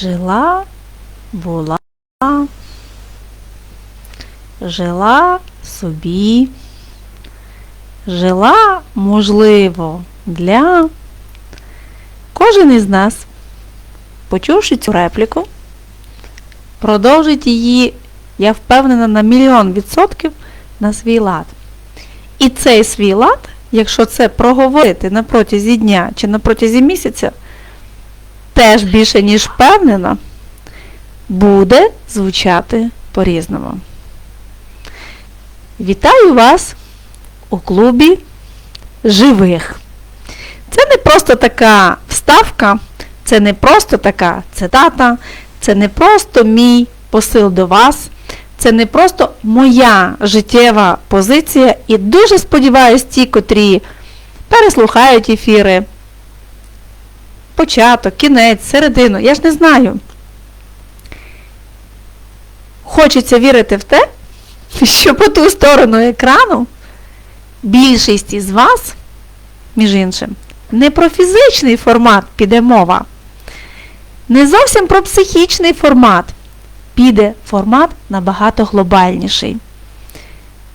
Жила, була, жила собі, жила, можливо, для кожен із нас, почувши цю репліку, продовжить її, я впевнена, на мільйон відсотків на свій лад. І цей свій лад, якщо це проговорити на протязі дня чи на протязі місяця, теж більше ніж впевнена, буде звучати по-різному. Вітаю вас у клубі живих. Це не просто така вставка, це не просто така цитата, це не просто мій посил до вас, це не просто моя життєва позиція. І дуже сподіваюсь, ті, котрі переслухають ефіри, початок, кінець, середину, я ж не знаю. Хочеться вірити в те, що по ту сторону екрану більшість із вас, між іншим, не про фізичний формат піде мова, не зовсім про психічний формат. Піде формат набагато глобальніший.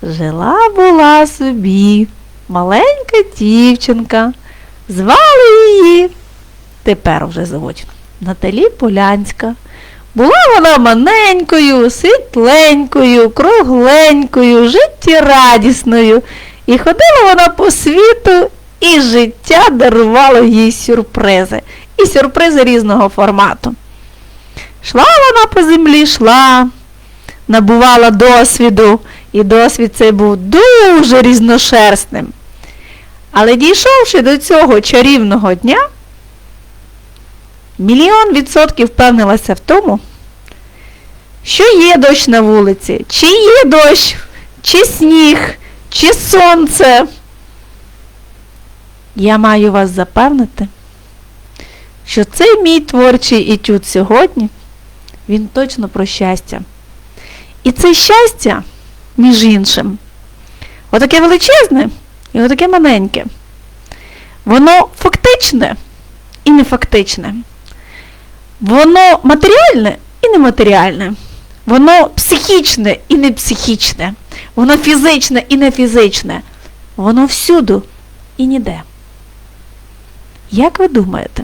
Жила була собі маленька дівчинка, звали її, тепер вже звуть, Наталі Полянська. Була вона маненькою, світленькою, кругленькою, життєрадісною. І ходила вона по світу, і життя дарувало їй сюрпризи. І сюрпризи різного формату. Шла вона по землі, йшла, набувала досвіду, і досвід цей був дуже різношерстним. Але дійшовши до цього чарівного дня, мільйон відсотків впевнилася в тому, що є дощ на вулиці, чи є дощ, чи сніг, чи сонце. Я маю вас запевнити, що цей мій творчий етюд сьогодні, він точно про щастя. І це щастя, між іншим, отаке величезне і отаке маленьке. Воно фактичне і нефактичне. Воно матеріальне і нематеріальне. Воно психічне і не психічне. Воно фізичне і не фізичне. Воно всюду і ніде. Як ви думаєте,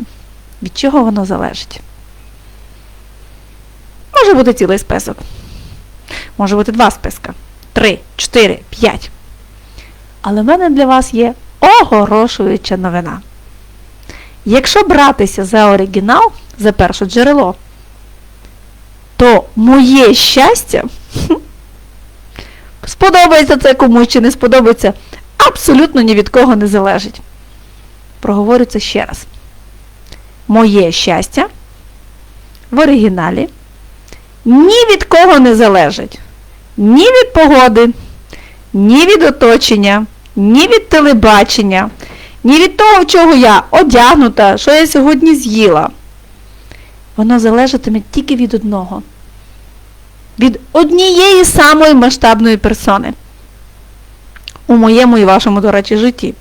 від чого воно залежить? Може бути цілий список. Може бути два списка. Три, чотири, п'ять. Але в мене для вас є огорошуюча новина. Якщо братися за оригінал, за перше джерело, то моє щастя, сподобається це комусь чи не сподобається, абсолютно ні від кого не залежить. Проговорю це ще раз. Моє щастя в оригіналі ні від кого не залежить. Ні від погоди, ні від оточення, ні від телебачення, ні від того, в чого я одягнута, що я сьогодні з'їла. Воно залежатиме тільки від одного. Від однієї самої масштабної персони. У моєму і вашому, до речі, житті.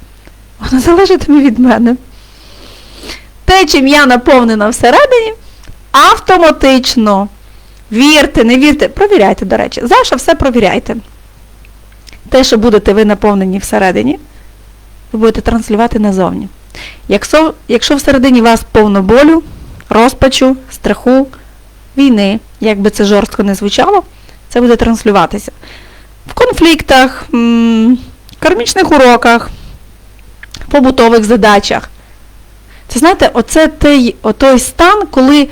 Воно залежатиме від мене. Те, чим я наповнена всередині, автоматично. Вірте, не вірте, провіряйте, до речі. Завжди все провіряйте. Те, що будете ви наповнені всередині, ви будете транслювати назовні. Якщо, якщо всередині вас повно болю, розпачу, страху, війни, як би це жорстко не звучало, це буде транслюватися. В конфліктах, кармічних уроках, побутових задачах. Це знаєте, оце той, отой стан, коли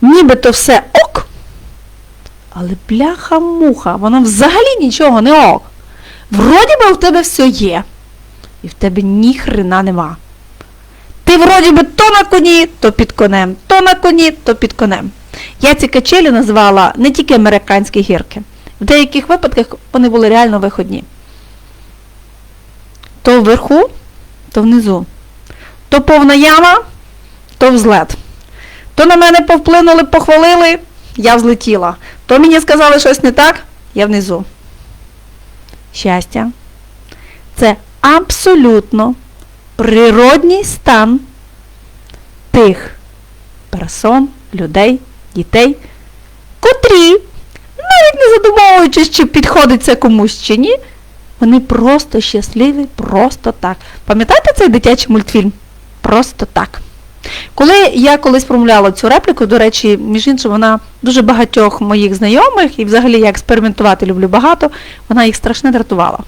нібито все ок, але бляха-муха, воно взагалі нічого не ок. Вроді би в тебе все є. І в тебе ні хрена нема. Ти вроді би то на коні, то під конем, то на коні, то під конем. Я ці качелі назвала не тільки американські гірки. В деяких випадках вони були реально виходні. То вверху, то внизу. То повна яма, то взлет. То на мене повплинули, похвалили, я взлетіла. То мені сказали щось не так, я внизу. Щастя це абсолютно природній стан тих персон, людей, дітей, котрі, навіть не задумовуючись, чи підходить це комусь чи ні, вони просто щасливі, просто так. Пам'ятаєте цей дитячий мультфільм? Просто так. Коли я колись промовляла цю репліку, до речі, між іншим, вона дуже багатьох моїх знайомих, і взагалі я експериментувати люблю багато, вона їх страшно дратувала.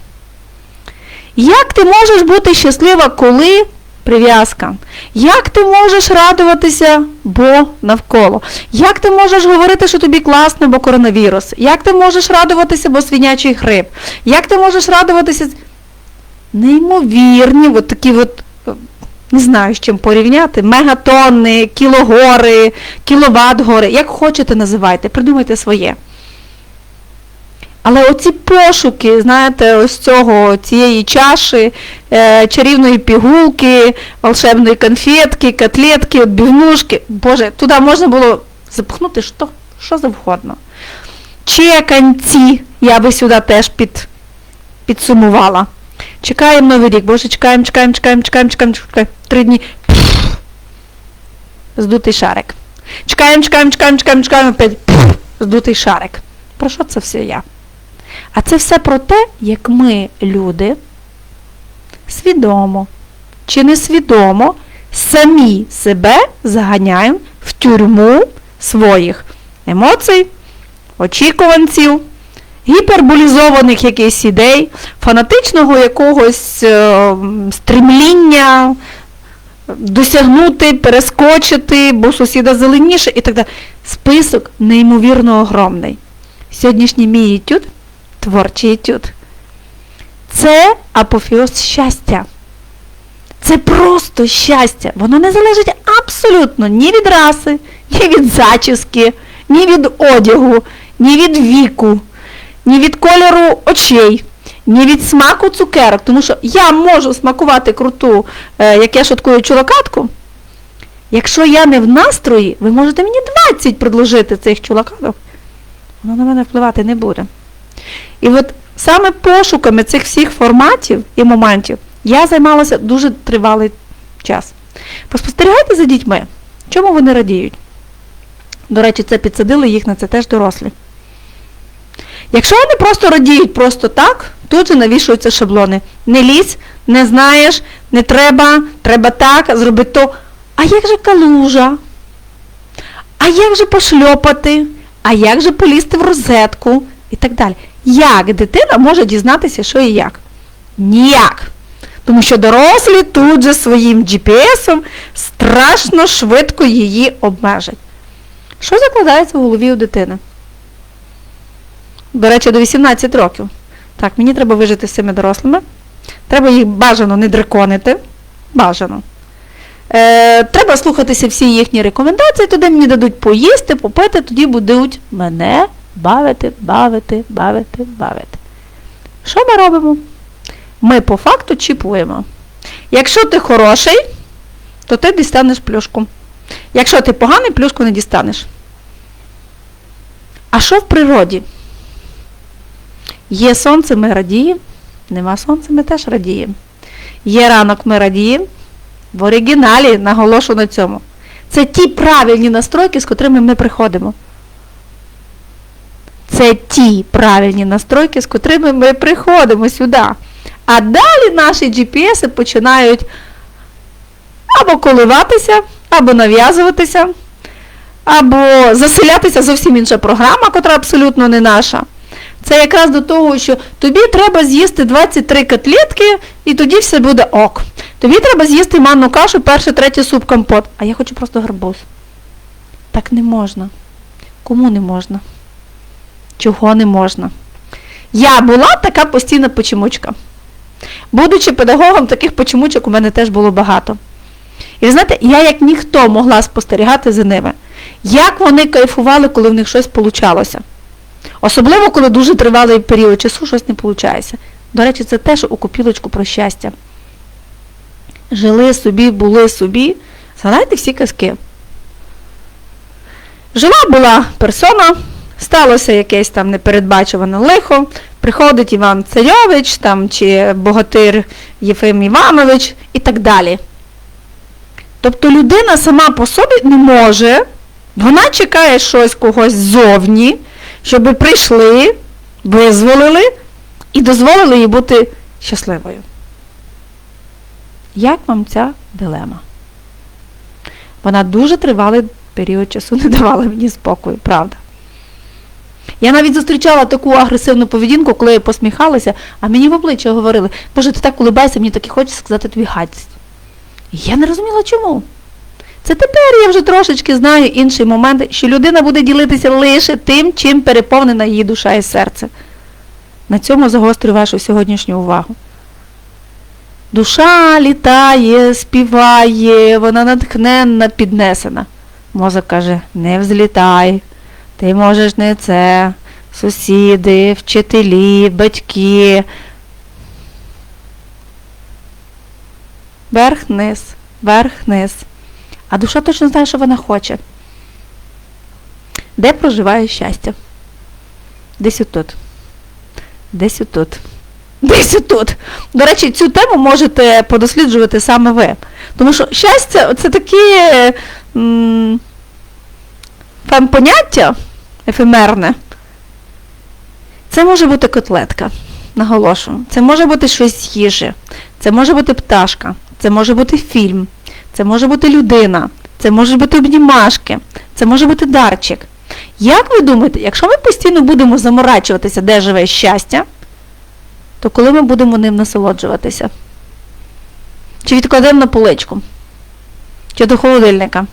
Як ти можеш бути щаслива, коли прив'язка? Як ти можеш радуватися, бо навколо? Як ти можеш говорити, що тобі класно, бо коронавірус? Як ти можеш радуватися, бо свинячий хрип? Як ти можеш радуватися? Неймовірні, от такі от, не знаю, з чим порівняти, мегатонни, кілогори, кіловат-гори, як хочете називайте, придумайте своє. Але оці пошуки, знаєте, ось цього, цієї чаші, е, чарівної пігулки, волшебної конфетки, котлетки, отбивнушки, боже, туди можна було запхнути що, що завгодно. Чеканці, я би сюди теж під, підсумувала. Чекаємо Новий рік, боже, чекаємо, чекаємо, чекаємо, чекаємо, чекаємо, чекаємо. Три дні. Здутий шарик. Чекаємо, чекаємо, чекаємо, чекаємо, чекаємо, опять. Здутий шарик. Про що це все я? А це все про те, як ми, люди, свідомо чи несвідомо самі себе заганяємо в тюрму своїх емоцій, очікуванців, гіперболізованих якихось ідей, фанатичного якогось е, стремління досягнути, перескочити, бо сусіда зеленіше і так далі. Список неймовірно огромний. Сьогоднішній мій етюд, творчий етюд, це апофеоз щастя. Це просто щастя. Воно не залежить абсолютно ні від раси, ні від зачіски, ні від одягу, ні від віку, ні від кольору очей, ні від смаку цукерок. Тому що я можу смакувати круту, е, як я шуткую чулакатку. Якщо я не в настрої, ви можете мені 20 предложити цих чулакаток. Воно на мене впливати не буде. І от саме пошуками цих всіх форматів і моментів я займалася дуже тривалий час. Поспостерігайте за дітьми, чому вони радіють. До речі, це підсадили їх на це теж дорослі. Якщо вони просто радіють просто так, тут же навішуються шаблони. Не лізь, не знаєш, не треба, треба так, зроби то. А як же калужа? А як же пошльопати? А як же полізти в розетку? І так далі. Як дитина може дізнатися, що і як? Ніяк. Тому що дорослі тут же своїм GPS страшно швидко її обмежать. Що закладається в голові у дитини? До речі, до 18 років. Так, мені треба вижити з цими дорослими. Треба їх бажано не драконити. Бажано. Е, треба слухатися всі їхні рекомендації, туди мені дадуть поїсти, попити, тоді будуть мене бавити, бавити, бавити, бавити. Що ми робимо? Ми по факту чіпуємо. Якщо ти хороший, то ти дістанеш плюшку. Якщо ти поганий, плюшку не дістанеш. А що в природі? Є сонце, ми радіємо, нема сонця, ми теж радіємо. Є ранок, ми радіємо. В оригіналі наголошу на цьому. Це ті правильні настройки, з котрими ми приходимо. Це ті правильні настройки, з котрими ми приходимо сюди. А далі наші GPS починають або коливатися, або нав'язуватися, або заселятися зовсім інша програма, котра абсолютно не наша. Це якраз до того, що тобі треба з'їсти 23 котлетки, і тоді все буде ок. Тобі треба з'їсти манну кашу, перший, третій суп компот. А я хочу просто гарбуз. Так не можна. Кому не можна? Чого не можна? Я була така постійна почемучка. Будучи педагогом, таких почемучок у мене теж було багато. І ви знаєте, я як ніхто могла спостерігати за ними. Як вони кайфували, коли в них щось получалося. Особливо, коли дуже тривалий період часу щось не виходить. До речі, це теж у копілочку про щастя. Жили собі, були собі. Згадайте всі казки. Жила була персона, сталося якесь там непередбачуване лихо, приходить Іван Царьович там, чи богатир Єфим Іванович і так далі. Тобто людина сама по собі не може Вона чекає щось когось ззовні, щоб прийшли, визволили і дозволили їй бути щасливою. Як вам ця дилема? Вона дуже тривалий період часу не давала мені спокою, правда. Я навіть зустрічала таку агресивну поведінку, коли я посміхалася, а мені в обличчя говорили, боже, ти так улибайся, мені так і хочеться сказати тобі гадість. Я не розуміла чому. Це тепер я вже трошечки знаю інший момент, що людина буде ділитися лише тим, чим переповнена її душа і серце. На цьому загострю вашу сьогоднішню увагу. Душа літає, співає, вона натхненна, піднесена. Мозок каже, не взлітай, ти можеш не це, сусіди, вчителі, батьки. Верх-низ, верх-низ. А душа точно знає, що вона хоче. Де проживає щастя? Десь отут. Десь отут. Десь отут. До речі, цю тему можете подосліджувати саме ви. Тому що щастя це таке м, поняття ефемерне. Це може бути котлетка, наголошую. Це може бути щось з їжі, це може бути пташка, це може бути фільм, це може бути людина, це може бути обнімашки, це може бути дарчик. Як ви думаєте, якщо ми постійно будемо заморачуватися, де живе щастя, то коли ми будемо ним насолоджуватися? Чи відкладемо на поличку? Чи до холодильника?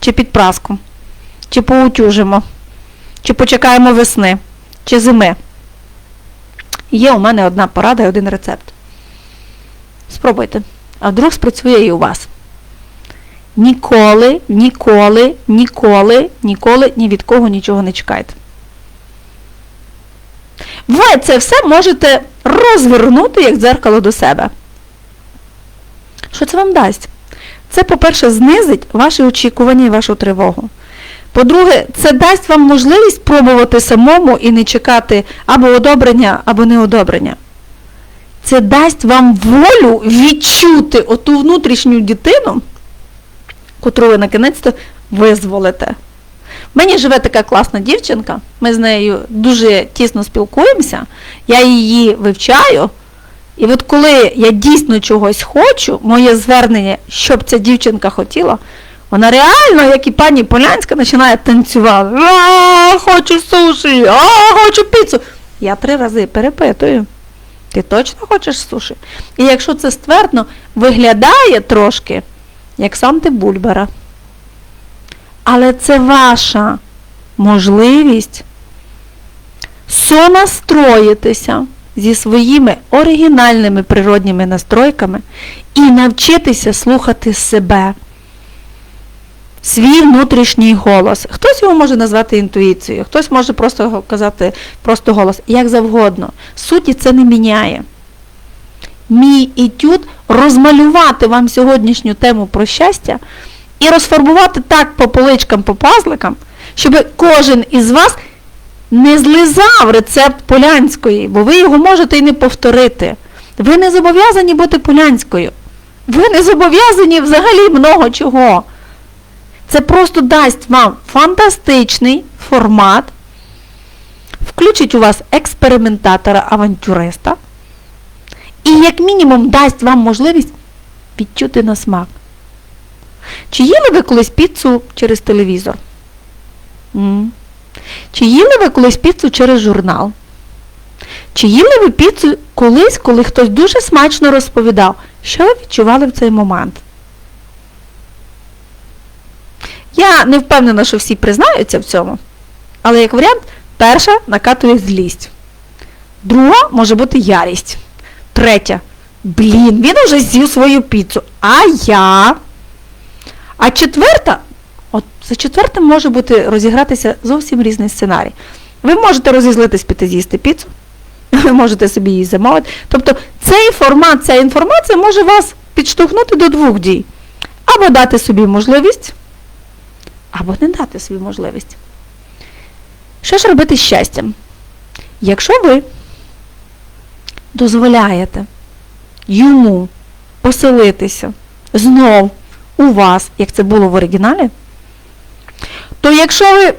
Чи під праску? Чи поутюжимо? Чи почекаємо весни? Чи зими? Є у мене одна порада і один рецепт. Спробуйте. А вдруг спрацює і у вас. Ніколи, ніколи, ніколи, ніколи ні від кого нічого не чекайте. Ви це все можете розвернути як дзеркало до себе. Що це вам дасть? Це, по-перше, знизить ваші очікування і вашу тривогу. По-друге, це дасть вам можливість пробувати самому і не чекати або одобрення, або неодобрення. Це дасть вам волю відчути оту внутрішню дитину, котру ви накінець-то визволите. В мені живе така класна дівчинка, ми з нею дуже тісно спілкуємося, я її вивчаю. І от коли я дійсно чогось хочу, моє звернення, що б ця дівчинка хотіла, вона реально, як і пані Полянська, починає танцювати. А, хочу суші, а, хочу піцу. Я три рази перепитую. Ти точно хочеш суші? І якщо це ствердно, виглядає трошки, як Санти Бульбара. Але це ваша можливість сонастроїтися зі своїми оригінальними природніми настройками і навчитися слухати себе, свій внутрішній голос. Хтось його може назвати інтуїцією, хтось може просто казати просто голос, як завгодно. Суті це не міняє. Мій етюд розмалювати вам сьогоднішню тему про щастя і розфарбувати так по поличкам, по пазликам, щоб кожен із вас не злизав рецепт полянської, бо ви його можете і не повторити. Ви не зобов'язані бути полянською. Ви не зобов'язані взагалі много чого. Це просто дасть вам фантастичний формат, включить у вас експериментатора-авантюриста і, як мінімум, дасть вам можливість відчути на смак. Чи їли ви колись піцу через телевізор? М. Чи їли ви колись піцу через журнал? Чи їли ви піцу колись, коли хтось дуже смачно розповідав, що ви відчували в цей момент? Я не впевнена, що всі признаються в цьому, але як варіант, перша накатує злість. Друга може бути ярість. Третя. Блін, він уже з'їв свою піцу. А я. А четверта, от за четвертим може бути розігратися зовсім різний сценарій. Ви можете розізлитись піти з'їсти піцу, ви можете собі її замовити. Тобто цей формат, ця інформація може вас підштовхнути до двох дій. Або дати собі можливість, або не дати собі можливість. Що ж робити з щастям? Якщо ви дозволяєте йому поселитися знов у вас, як це було в оригіналі, то якщо ви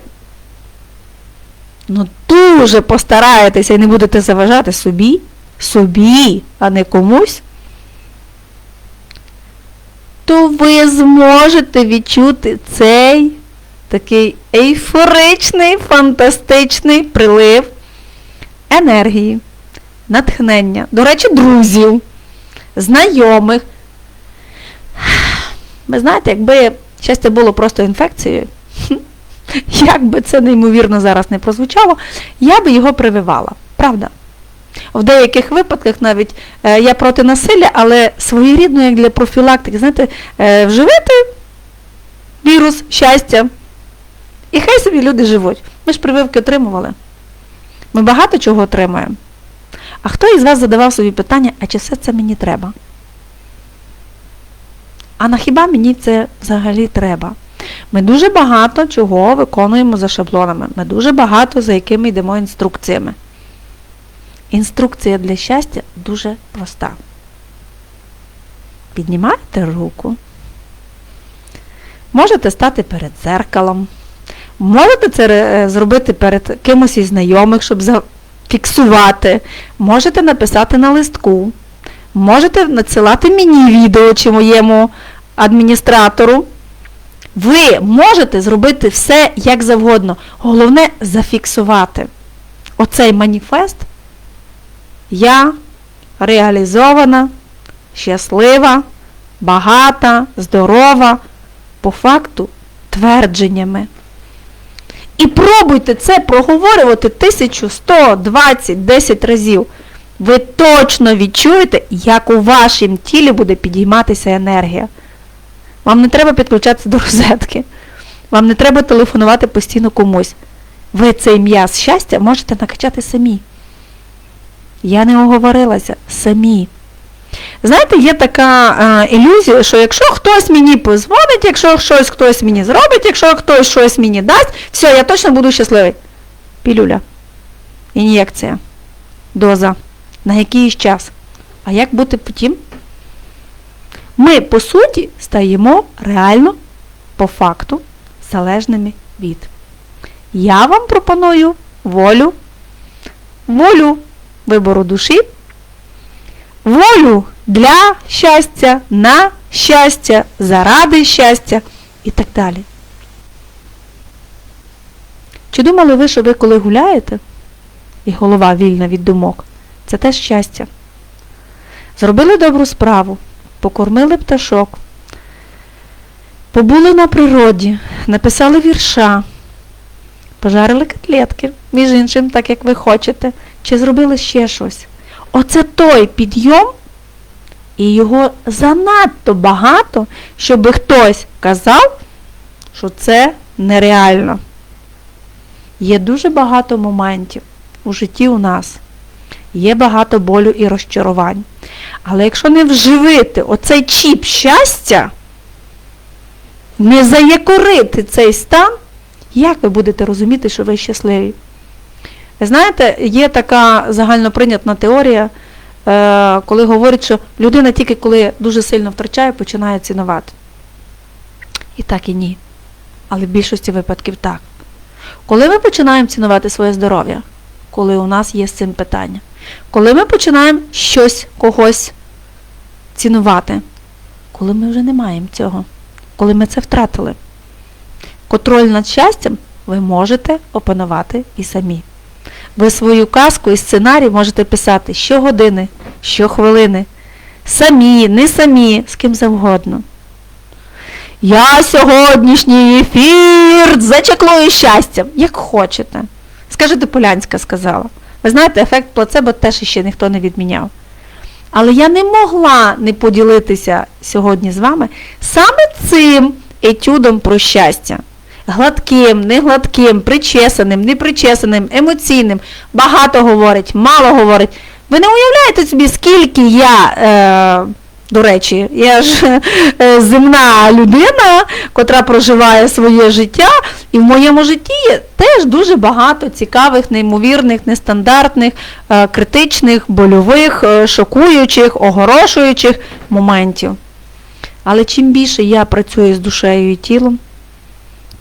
ну, дуже постараєтеся і не будете заважати собі, собі, а не комусь, то ви зможете відчути цей такий ейфоричний, фантастичний прилив енергії, натхнення, до речі, друзів, знайомих. Ви знаєте, якби щастя було просто інфекцією, як би це неймовірно зараз не прозвучало, я би його прививала. Правда? В деяких випадках навіть е, я проти насилля, але своєрідно, як для профілактики, знаєте, е, вживити вірус щастя. І хай собі люди живуть. Ми ж прививки отримували. Ми багато чого отримуємо. А хто із вас задавав собі питання, а чи все це мені треба? А на хіба мені це взагалі треба? Ми дуже багато чого виконуємо за шаблонами. Ми дуже багато за якими йдемо інструкціями. Інструкція для щастя дуже проста. Піднімаєте руку. Можете стати перед зеркалом. Можете це е, зробити перед кимось із знайомих, щоб зафіксувати. Можете написати на листку. Можете надсилати мені відео чи моєму адміністратору. Ви можете зробити все як завгодно. Головне зафіксувати. Оцей маніфест я реалізована, щаслива, багата, здорова, по факту твердженнями. І пробуйте це проговорювати 1120 10 разів. Ви точно відчуєте, як у вашому тілі буде підійматися енергія. Вам не треба підключатися до розетки. Вам не треба телефонувати постійно комусь. Ви цей м'яз щастя можете накачати самі. Я не оговорилася самі. Знаєте, є така е, ілюзія, що якщо хтось мені позвонить, якщо щось хтось мені зробить, якщо хтось щось мені дасть, все, я точно буду щасливий. Пілюля. Ін'єкція. Доза. На якийсь час. А як бути потім? Ми, по суті, стаємо реально, по факту, залежними від. Я вам пропоную волю, волю вибору душі, волю для щастя, на щастя, заради щастя і так далі. Чи думали ви, що ви коли гуляєте, і голова вільна від думок, це теж щастя? Зробили добру справу, покормили пташок, побули на природі, написали вірша, пожарили котлетки, між іншим, так як ви хочете, чи зробили ще щось. Оце той підйом, і його занадто багато, щоб хтось казав, що це нереально. Є дуже багато моментів у житті у нас. Є багато болю і розчарувань. Але якщо не вживити оцей чіп щастя, не заякорити цей стан, як ви будете розуміти, що ви щасливі? Знаєте, є така загальноприйнятна теорія, е, коли говорять, що людина тільки коли дуже сильно втрачає, починає цінувати. І так і ні. Але в більшості випадків так. Коли ми починаємо цінувати своє здоров'я, коли у нас є з цим питання, коли ми починаємо щось когось цінувати, коли ми вже не маємо цього, коли ми це втратили. Контроль над щастям ви можете опанувати і самі. Ви свою казку і сценарій можете писати щогодини, щохвилини. Самі, не самі, з ким завгодно. Я сьогоднішній ефір зачеклую щастям, як хочете. Скажете, Полянська сказала. Ви знаєте, ефект плацебо теж ще ніхто не відміняв. Але я не могла не поділитися сьогодні з вами саме цим етюдом про щастя. Гладким, не гладким, причесаним, непричесаним, емоційним, багато говорить, мало говорить. Ви не уявляєте собі, скільки я, е, до речі, я ж е, земна людина, котра проживає своє життя, і в моєму житті є теж дуже багато цікавих, неймовірних, нестандартних, е, критичних, больових, е, шокуючих, огорошуючих моментів. Але чим більше я працюю з душею і тілом,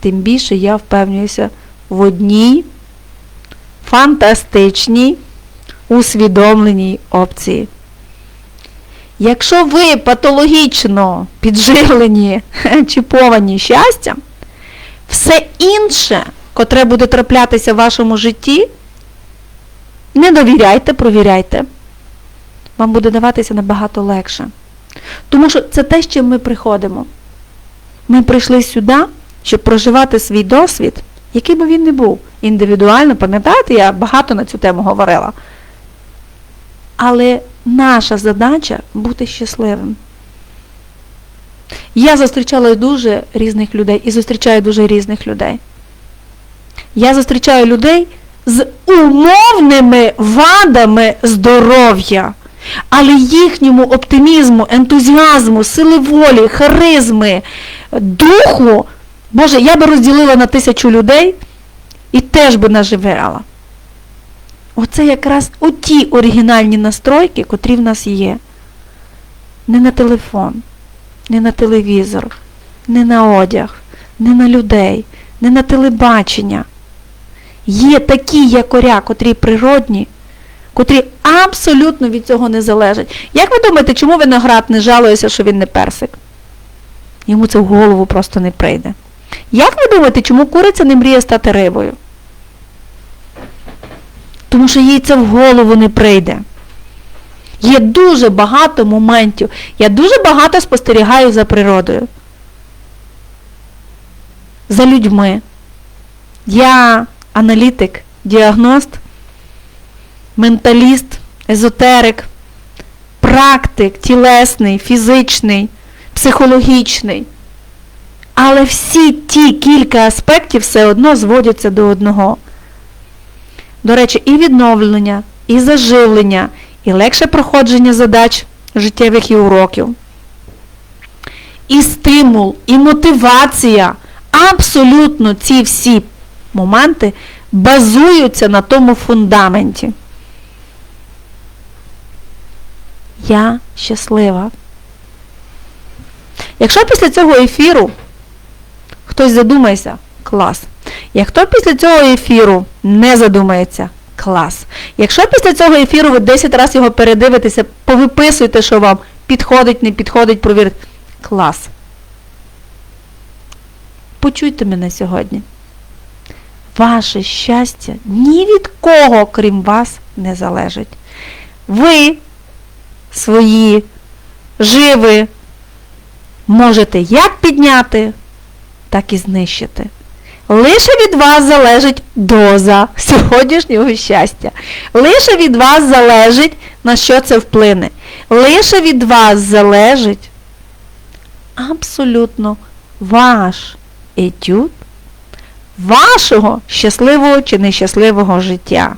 тим більше я впевнююся в одній фантастичній усвідомленій опції. Якщо ви патологічно підживлені, чіповані щастям, все інше, котре буде траплятися в вашому житті, не довіряйте, провіряйте. Вам буде даватися набагато легше. Тому що це те, з чим ми приходимо. Ми прийшли сюди, щоб проживати свій досвід, який би він не був. Індивідуально, пам'ятаєте, я багато на цю тему говорила. Але наша задача бути щасливим. Я зустрічала дуже різних людей і зустрічаю дуже різних людей. Я зустрічаю людей з умовними вадами здоров'я, але їхньому оптимізму, ентузіазму, сили волі, харизми, духу, Боже, я би розділила на тисячу людей і теж би наживала. Оце якраз оті оригінальні настройки, котрі в нас є. Не на телефон, не на телевізор, не на одяг, не на людей, не на телебачення. Є такі якоря, котрі природні, котрі абсолютно від цього не залежать. Як ви думаєте, чому виноград не жалується, що він не персик? Йому це в голову просто не прийде. Як ви думаєте, чому куриця не мріє стати рибою? Тому що їй це в голову не прийде. Є дуже багато моментів. Я дуже багато спостерігаю за природою. За людьми. Я аналітик, діагност, менталіст, езотерик, практик, тілесний, фізичний, психологічний. Але всі ті кілька аспектів все одно зводяться до одного. До речі, і відновлення, і заживлення, і легше проходження задач життєвих і уроків. І стимул, і мотивація. Абсолютно ці всі моменти базуються на тому фундаменті. Я щаслива. Якщо після цього ефіру хтось задумається, клас. Як хто після цього ефіру не задумається, клас. Якщо після цього ефіру ви 10 разів його передивитеся, повиписуйте, що вам підходить, не підходить, провірте. Клас. Почуйте мене сьогодні. Ваше щастя ні від кого, крім вас, не залежить. Ви свої живи можете як підняти, так і знищити. Лише від вас залежить доза сьогоднішнього щастя. Лише від вас залежить, на що це вплине. Лише від вас залежить абсолютно ваш етюд вашого щасливого чи нещасливого життя.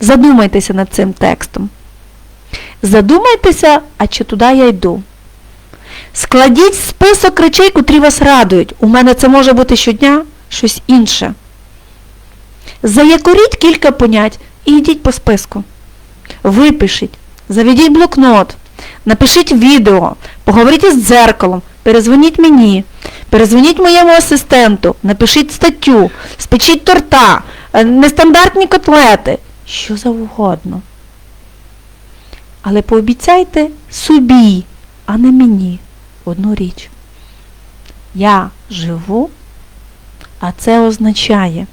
Задумайтеся над цим текстом. Задумайтеся, а чи туди я йду. Складіть список речей, котрі вас радують. У мене це може бути щодня щось інше. Заякоріть кілька понять і йдіть по списку. Випишіть, заведіть блокнот, напишіть відео, поговоріть із дзеркалом, перезвоніть мені, перезвоніть моєму асистенту, напишіть статтю, спечіть торта, е, нестандартні котлети, що завгодно. Але пообіцяйте собі, а не мені одну річ. Я живу, а це означає,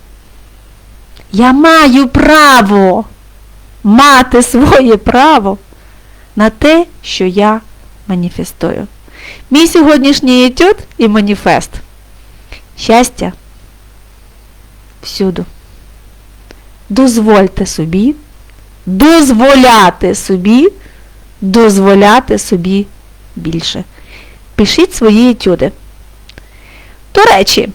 я маю право мати своє право на те, що я маніфестую. Мій сьогоднішній етюд і маніфест. Щастя всюду. Дозвольте собі, дозволяти собі, дозволяти собі більше. Пишіть свої етюди. До речі,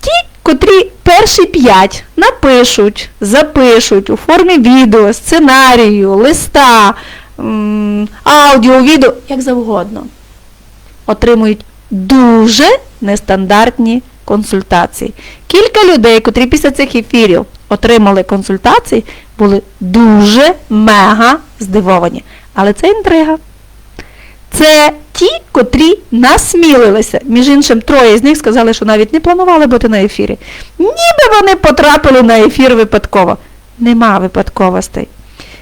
ті, котрі перші п'ять напишуть, запишуть у формі відео, сценарію, листа, аудіо, відео, як завгодно, отримують дуже нестандартні консультації. Кілька людей, котрі після цих ефірів отримали консультації, були дуже мега здивовані. Але це інтрига. Це ті, котрі насмілилися. Між іншим, троє з них сказали, що навіть не планували бути на ефірі. Ніби вони потрапили на ефір випадково. Нема випадковостей.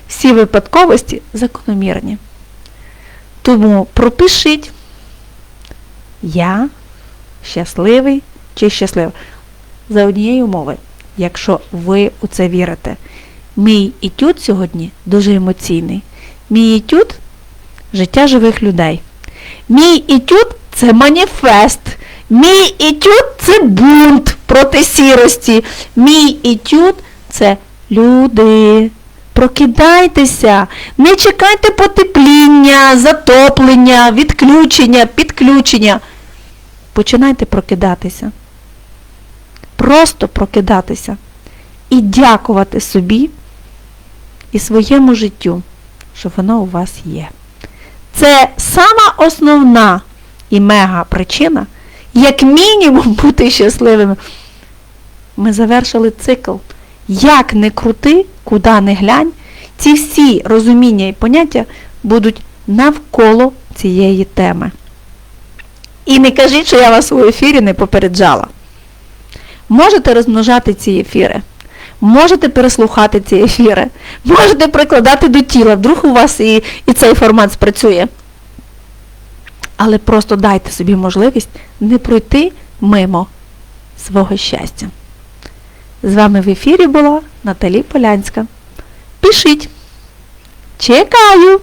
Всі випадковості закономірні. Тому пропишіть я щасливий чи щаслива. За однією умови, якщо ви у це вірите. Мій етюд сьогодні дуже емоційний. Мій етюд життя живих людей. Мій етюд це маніфест. Мій етюд це бунт проти сірості. Мій етюд це люди. Прокидайтеся, не чекайте потепління, затоплення, відключення, підключення. Починайте прокидатися. Просто прокидатися і дякувати собі і своєму життю, що воно у вас є. Це сама основна і мега причина, як мінімум бути щасливими. Ми завершили цикл. Як не крути, куди не глянь, ці всі розуміння і поняття будуть навколо цієї теми. І не кажіть, що я вас у ефірі не попереджала. Можете розмножати ці ефіри, можете переслухати ці ефіри, можете прикладати до тіла, вдруг у вас і, і цей формат спрацює. Але просто дайте собі можливість не пройти мимо свого щастя. З вами в ефірі була Наталі Полянська. Пишіть. Чекаю!